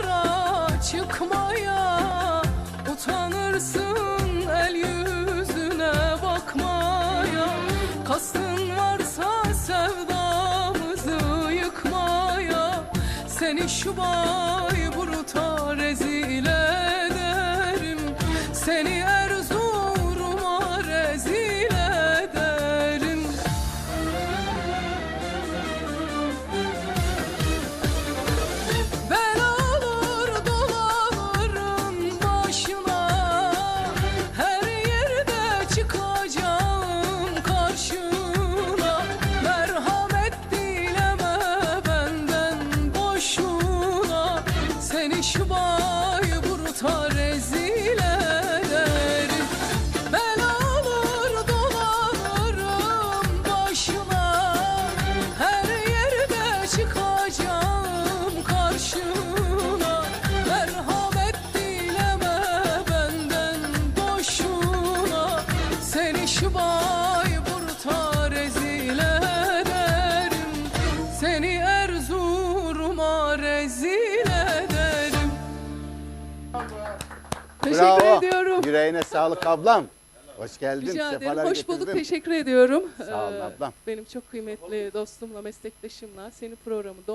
yollara çıkmaya Utanırsın el yüzüne bakmaya. Kastın varsa sevdamızı yıkmaya Seni şu Seni şu Bayburt'a rezil ederim Ben alır dolanırım başına Her yerde çıkacağım karşına. Merhamet dileme benden boşuna. Seni şu Bayburt'a rezil ederim Seni Erzurum'a rezil ederim Teşekkür Bravo. ediyorum. Yüreğine sağlık ablam. Hoş geldin. Rica ederim. sefalar Hoş bulduk. getirdin. Teşekkür ediyorum. Sağ olun Ee, ablam. Benim çok kıymetli dostumla, meslektaşımla seni programında